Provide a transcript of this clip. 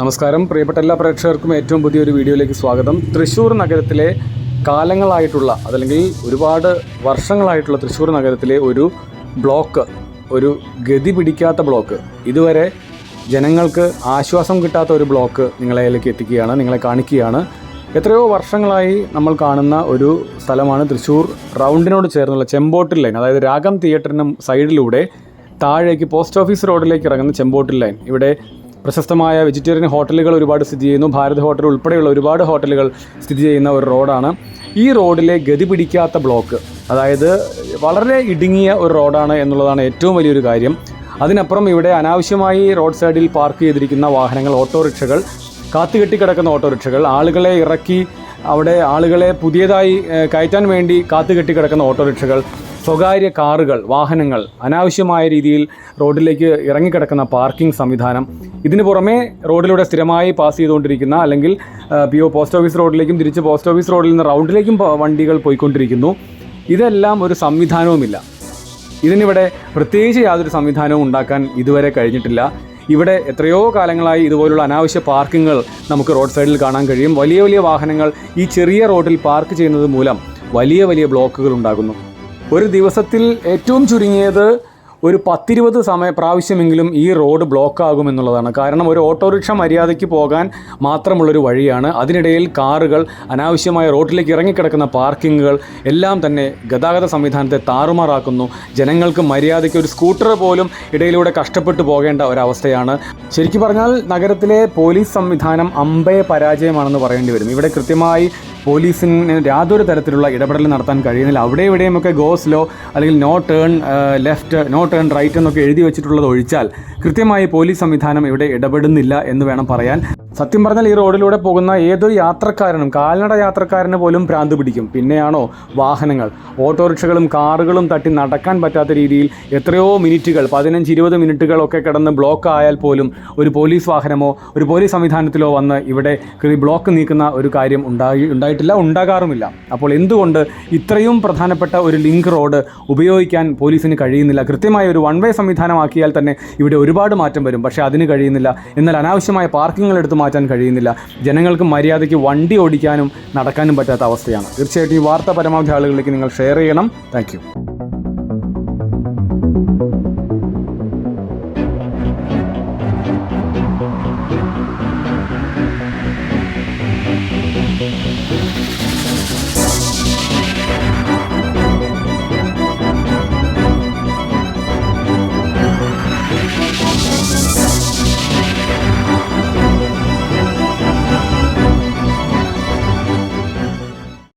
നമസ്കാരം. പ്രിയപ്പെട്ട എല്ലാ പ്രേക്ഷകർക്കും ഏറ്റവും പുതിയൊരു വീഡിയോയിലേക്ക് സ്വാഗതം. തൃശ്ശൂർ നഗരത്തിലെ കാലങ്ങളായിട്ടുള്ള അതല്ലെങ്കിൽ ഒരുപാട് വർഷങ്ങളായിട്ടുള്ള തൃശ്ശൂർ നഗരത്തിലെ ഒരു ബ്ലോക്ക് ഒരു ഗതി പിടിക്കാത്ത ബ്ലോക്ക് ഇതുവരെ ജനങ്ങൾക്ക് ആശ്വാസം കിട്ടാത്ത ഒരു ബ്ലോക്ക് നിങ്ങളെയിലേക്ക് എത്തിക്കുകയാണ് നിങ്ങളെ കാണിക്കുകയാണ്. എത്രയോ വർഷങ്ങളായി നമ്മൾ കാണുന്ന ഒരു സ്ഥലമാണ് തൃശ്ശൂർ റൗണ്ടിനോട് ചേർന്നുള്ള ചെമ്പോട്ടിൽ ലൈൻ അതായത് രാഗം തിയേറ്ററിന് സൈഡിലൂടെ താഴേക്ക് പോസ്റ്റ് ഓഫീസ് റോഡിലേക്ക് ഇറങ്ങുന്ന ചെമ്പോട്ടിൽ ലൈൻ. ഇവിടെ പ്രശസ്തമായ വെജിറ്റേറിയൻ ഹോട്ടലുകൾ ഒരുപാട് സ്ഥിതി ചെയ്യുന്നു. ഭാരത് ഹോട്ടൽ ഉൾപ്പെടെയുള്ള ഒരുപാട് ഹോട്ടലുകൾ സ്ഥിതി ചെയ്യുന്ന ഒരു റോഡാണ്. ഈ റോഡിലെ ഗതി പിടിക്കാത്ത ബ്ലോക്ക് അതായത് വളരെ ഇടുങ്ങിയ ഒരു റോഡാണ് എന്നുള്ളതാണ് ഏറ്റവും വലിയൊരു കാര്യം. അതിനപ്പുറം ഇവിടെ അനാവശ്യമായി റോഡ് സൈഡിൽ പാർക്ക് ചെയ്തിരിക്കുന്ന വാഹനങ്ങൾ ഓട്ടോറിക്ഷകൾ കാത്തുകെട്ടി കിടക്കുന്ന ഓട്ടോറിക്ഷകൾ ആളുകളെ ഇറക്കി അവിടെ ആളുകളെ പുതിയതായി കയറ്റാൻ വേണ്ടി കാത്തുകെട്ടി കിടക്കുന്ന ഓട്ടോറിക്ഷകൾ സ്വകാര്യ കാറുകൾ വാഹനങ്ങൾ അനാവശ്യമായ രീതിയിൽ റോഡിലേക്ക് ഇറങ്ങിക്കിടക്കുന്ന പാർക്കിംഗ് സംവിധാനം. ഇതിന് പുറമെ റോഡിലൂടെ സ്ഥിരമായി പാസ് ചെയ്തുകൊണ്ടിരിക്കുന്ന അല്ലെങ്കിൽ പി ഒ പോസ്റ്റ് ഓഫീസ് റോഡിലേക്കും തിരിച്ച് പോസ്റ്റ് ഓഫീസ് റോഡിൽ നിന്ന് റൗണ്ടിലേക്കും വണ്ടികൾ പോയിക്കൊണ്ടിരിക്കുന്നു. ഇതെല്ലാം ഒരു സംവിധാനവുമില്ല. ഇതിനിവിടെ പ്രത്യേകിച്ച് യാതൊരു സംവിധാനവും ഉണ്ടാക്കാൻ ഇതുവരെ കഴിഞ്ഞിട്ടില്ല. ഇവിടെ എത്രയോ കാലങ്ങളായി ഇതുപോലുള്ള അനാവശ്യ പാർക്കിങ്ങുകൾ നമുക്ക് റോഡ് സൈഡിൽ കാണാൻ കഴിയും. വലിയ വലിയ വാഹനങ്ങൾ ഈ ചെറിയ റോഡിൽ പാർക്ക് ചെയ്യുന്നത് മൂലം വലിയ വലിയ ബ്ലോക്കുകൾ ഉണ്ടാകുന്നു. ഒരു ദിവസത്തിൽ ഏറ്റവും ചുരുങ്ങിയത് ഒരു പത്തിരുപത് സമയ പ്രാവശ്യമെങ്കിലും ഈ റോഡ് ബ്ലോക്ക് ആകുമെന്നുള്ളതാണ് കാരണം ഒരു ഓട്ടോറിക്ഷ മര്യാദയ്ക്ക് പോകാൻ മാത്രമുള്ളൊരു വഴിയാണ്. അതിനിടയിൽ കാറുകൾ അനാവശ്യമായ റോഡിലേക്ക് ഇറങ്ങിക്കിടക്കുന്ന പാർക്കിങ്ങുകൾ എല്ലാം തന്നെ ഗതാഗത സംവിധാനത്തെ താറുമാറാക്കുന്നു. ജനങ്ങൾക്ക് മര്യാദയ്ക്ക് ഒരു സ്കൂട്ടർ പോലും ഇടയിലൂടെ കഷ്ടപ്പെട്ടു പോകേണ്ട ഒരവസ്ഥയാണ്. ശരിക്കും പറഞ്ഞാൽ നഗരത്തിലെ പോലീസ് സംവിധാനം അമ്പയ പരാജയമാണെന്ന് പറയേണ്ടി വരും. ഇവിടെ കൃത്യമായി പോലീസിന് യാതൊരു തരത്തിലുള്ള ഇടപെടൽ നടത്താൻ കഴിയുന്നില്ല. അവിടെ ഇവിടെയുമൊക്കെ ഗോസ് ലോ അല്ലെങ്കിൽ no turn left no turn right എന്നൊക്കെ എഴുതി വെച്ചിട്ടുള്ളത് ഒഴിച്ചാൽ കൃത്യമായി പോലീസ് സംവിധാനം ഇവിടെ ഇടപെടുന്നില്ല എന്ന് വേണം പറയാൻ. സത്യം പറഞ്ഞാൽ ഈ റോഡിലൂടെ പോകുന്ന ഏതൊരു യാത്രക്കാരനും കാൽനട യാത്രക്കാരന് പോലും ഭ്രാന്ത് പിടിക്കും. പിന്നെയാണോ വാഹനങ്ങൾ. ഓട്ടോറിക്ഷകളും കാറുകളും തട്ടി നടക്കാൻ പറ്റാത്ത രീതിയിൽ എത്രയോ മിനിറ്റുകൾ പതിനഞ്ച് ഇരുപത് മിനിറ്റുകളൊക്കെ കിടന്ന് ബ്ലോക്ക് ആയാൽ പോലും ഒരു പോലീസ് വാഹനമോ ഒരു പോലീസ് സംവിധാനത്തിലോ വന്ന് ഇവിടെ ബ്ലോക്ക് നീക്കുന്ന ഒരു കാര്യം ഉണ്ടായി ഉണ്ടായിട്ടില്ല ഉണ്ടാകാറുമില്ല. അപ്പോൾ എന്തുകൊണ്ട് ഇത്രയും പ്രധാനപ്പെട്ട ഒരു ലിങ്ക് റോഡ് ഉപയോഗിക്കാൻ പോലീസിന് കഴിയുന്നില്ല? കൃത്യമായ ഒരു വൺ വേ സംവിധാനമാക്കിയാൽ തന്നെ ഇവിടെ ഒരുപാട് മാറ്റം വരും. പക്ഷേ അതിന് കഴിയുന്നില്ല. എന്നാൽ അനാവശ്യമായ പാർക്കിങ്ങുകൾ എടുത്ത് മാറ്റാൻ കഴിയുന്നില്ല. ജനങ്ങൾക്ക് മര്യാദയ്ക്ക് വണ്ടി ഓടിക്കാനും നടക്കാനും പറ്റാത്ത അവസ്ഥയാണ്. തീർച്ചയായിട്ടും ഈ വാർത്ത പരമാവധി ആളുകളിലേക്ക് നിങ്ങൾ ഷെയർ ചെയ്യണം. താങ്ക്